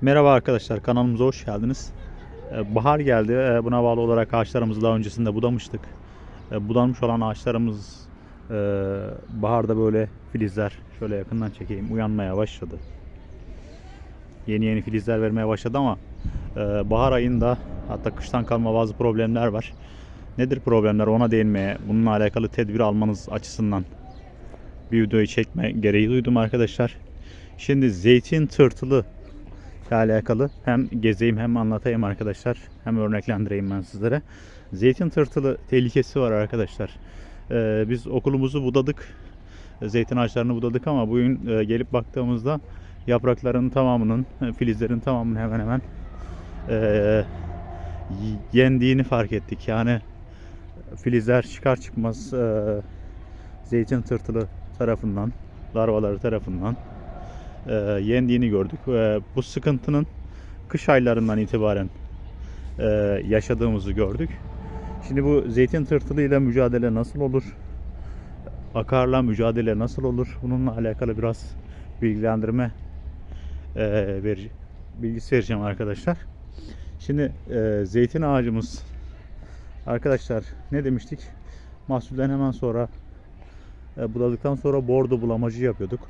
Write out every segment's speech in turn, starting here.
Merhaba arkadaşlar kanalımıza hoş geldiniz. Ee, Bahar geldi. Ee, Buna bağlı olarak ağaçlarımızı daha öncesinde budamıştık. Ee, Budanmış olan ağaçlarımız e, baharda böyle filizler şöyle yakından çekeyim uyanmaya başladı. Yeni yeni filizler vermeye başladı ama e, bahar ayında hatta kıştan kalma bazı problemler var. Nedir problemler ona değinmeye, bununla alakalı tedbir almanız açısından bir videoyu çekme gereği duydum arkadaşlar. Şimdi zeytin tırtılı ile alakalı hem gezeyim hem anlatayım arkadaşlar. Hem örneklendireyim ben sizlere. Zeytin tırtılı tehlikesi var arkadaşlar. Ee, biz okulumuzu budadık. Zeytin ağaçlarını budadık ama bugün e, gelip baktığımızda yaprakların tamamının, e, filizlerin tamamının hemen hemen e, yendiğini fark ettik. Yani filizler çıkar çıkmaz e, zeytin tırtılı tarafından, larvaları tarafından e, yendiğini gördük. E, bu sıkıntının kış aylarından itibaren e, yaşadığımızı gördük. Şimdi bu zeytin tırtılı ile mücadele nasıl olur? Akarla mücadele nasıl olur? Bununla alakalı biraz bilgilendirme e, ver, bilgisi vereceğim arkadaşlar. Şimdi e, zeytin ağacımız arkadaşlar ne demiştik? Mahsulden hemen sonra e, buladıktan sonra bordo bulamacı yapıyorduk.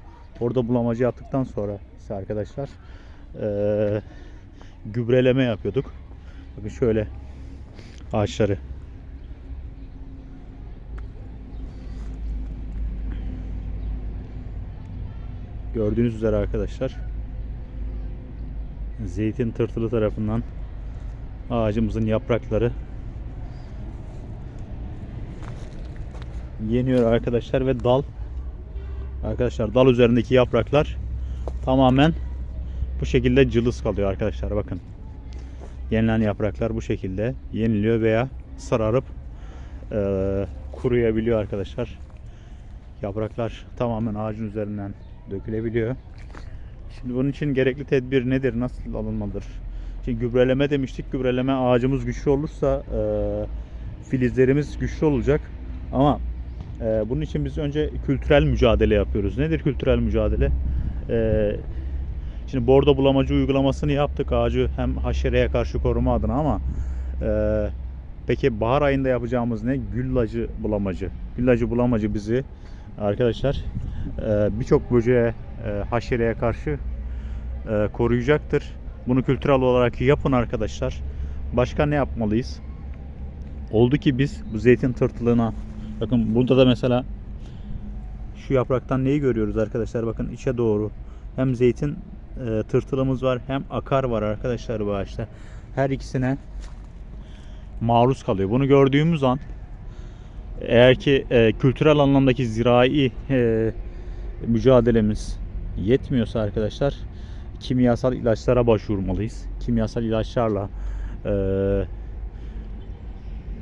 Bordo bulamacı yaptıktan sonra ise arkadaşlar e, gübreleme yapıyorduk. Bakın şöyle ağaçları Gördüğünüz üzere arkadaşlar zeytin tırtılı tarafından ağacımızın yaprakları yeniyor arkadaşlar ve dal arkadaşlar dal üzerindeki yapraklar tamamen bu şekilde cılız kalıyor arkadaşlar bakın. Yenilen yapraklar bu şekilde yeniliyor veya sararıp eee, kuruyabiliyor arkadaşlar. Yapraklar tamamen ağacın üzerinden dökülebiliyor. Şimdi bunun için gerekli tedbir nedir nasıl alınmalıdır? Şimdi gübreleme demiştik gübreleme ağacımız güçlü olursa eee, filizlerimiz güçlü olacak. Ama ee, bunun için biz önce kültürel mücadele yapıyoruz. Nedir kültürel mücadele? Ee, şimdi bordo bulamacı uygulamasını yaptık ağacı hem haşereye karşı koruma adına ama e, peki bahar ayında yapacağımız ne? Güllacı bulamacı. Güllacı bulamacı bizi arkadaşlar e, birçok böceğe, e, haşereye karşı e, koruyacaktır. Bunu kültürel olarak yapın arkadaşlar. Başka ne yapmalıyız? Oldu ki biz bu zeytin tırtılığına Bakın burada da mesela şu yapraktan neyi görüyoruz arkadaşlar? Bakın içe doğru hem zeytin e, tırtılımız var hem akar var arkadaşlar bu ağaçta. Her ikisine maruz kalıyor. Bunu gördüğümüz an eğer ki e, kültürel anlamdaki zirai e, mücadelemiz yetmiyorsa arkadaşlar kimyasal ilaçlara başvurmalıyız. Kimyasal ilaçlarla e,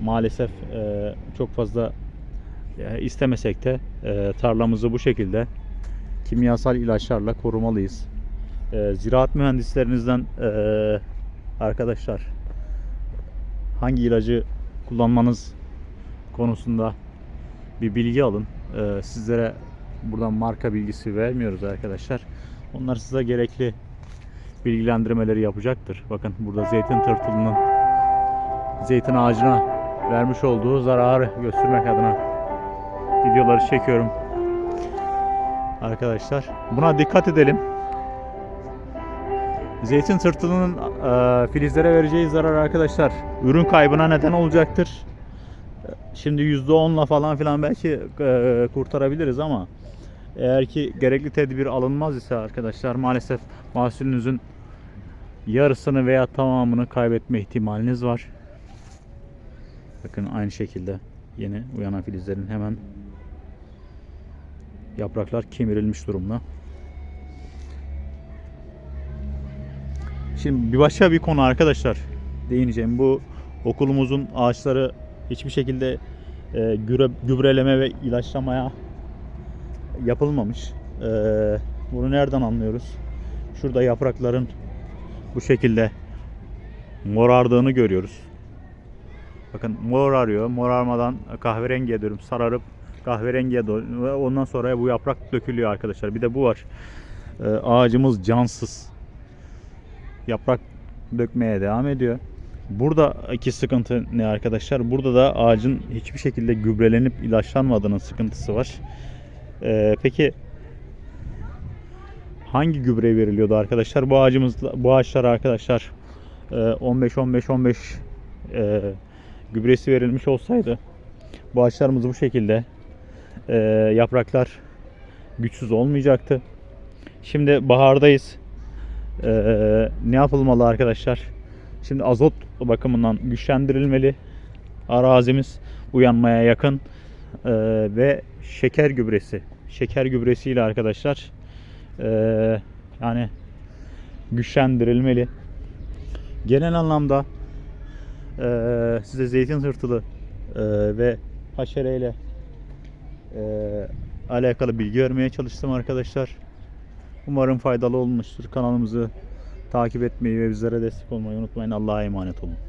maalesef e, çok fazla e, istemesek de e, tarlamızı bu şekilde kimyasal ilaçlarla korumalıyız. E, ziraat mühendislerinizden e, arkadaşlar hangi ilacı kullanmanız konusunda bir bilgi alın. E, sizlere buradan marka bilgisi vermiyoruz arkadaşlar. Onlar size gerekli bilgilendirmeleri yapacaktır. Bakın burada zeytin tırtılının zeytin ağacına vermiş olduğu zararı göstermek adına videoları çekiyorum. Arkadaşlar buna dikkat edelim. Zeytin tırtılının e, filizlere vereceği zarar arkadaşlar ürün kaybına neden olacaktır. Şimdi %10'la falan filan belki e, kurtarabiliriz ama eğer ki gerekli tedbir alınmaz ise arkadaşlar maalesef mahsulünüzün yarısını veya tamamını kaybetme ihtimaliniz var. Bakın aynı şekilde yeni uyanan filizlerin hemen yapraklar kemirilmiş durumda. Şimdi bir başka bir konu arkadaşlar değineceğim. Bu okulumuzun ağaçları hiçbir şekilde e, gübre, gübreleme ve ilaçlamaya yapılmamış. E, bunu nereden anlıyoruz? Şurada yaprakların bu şekilde morardığını görüyoruz. Bakın mor arıyor. Morarmadan kahverengiye dönüp sararıp kahverengiye dönüyor ve ondan sonra bu yaprak dökülüyor arkadaşlar. Bir de bu var. Ee, ağacımız cansız. yaprak dökmeye devam ediyor. Buradaki sıkıntı ne arkadaşlar? Burada da ağacın hiçbir şekilde gübrelenip ilaçlanmadığının sıkıntısı var. Ee, peki hangi gübre veriliyordu arkadaşlar? Bu ağacımız bu ağaçlar arkadaşlar 15 15 15 e, gübresi verilmiş olsaydı bu ağaçlarımız bu şekilde e, yapraklar güçsüz olmayacaktı. Şimdi bahardayız. E, ne yapılmalı arkadaşlar? Şimdi azot bakımından güçlendirilmeli. Arazimiz uyanmaya yakın E, ve şeker gübresi. Şeker gübresiyle arkadaşlar e, yani güçlendirilmeli. Genel anlamda e, size zeytin hırtılı e, ve haşereyle e, alakalı bilgi vermeye çalıştım arkadaşlar. Umarım faydalı olmuştur. Kanalımızı takip etmeyi ve bizlere destek olmayı unutmayın. Allah'a emanet olun.